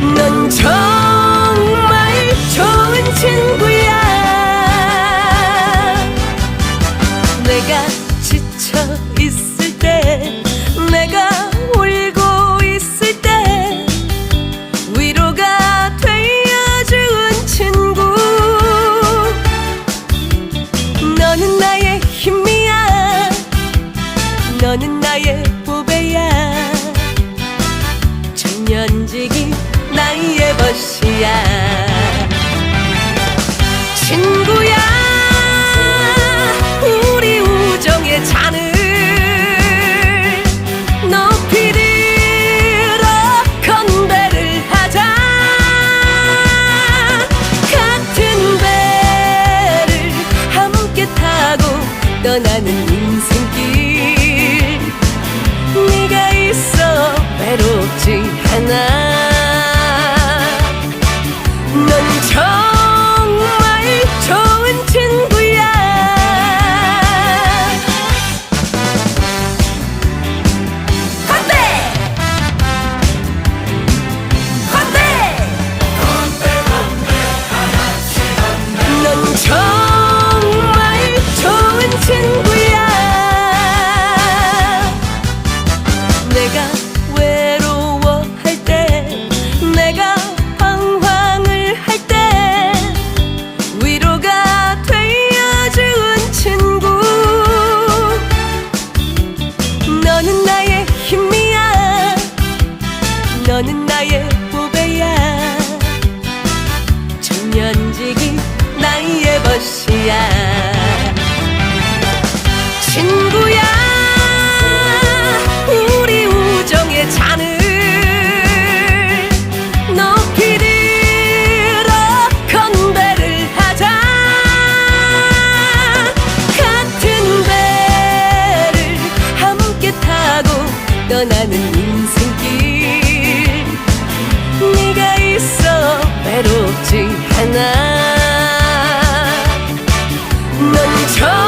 넌 정말 좋은 친구야. 내가 지쳐 있어. na na 내가 떠나는 인생길 네가 있어 외롭지 않아 넌 저.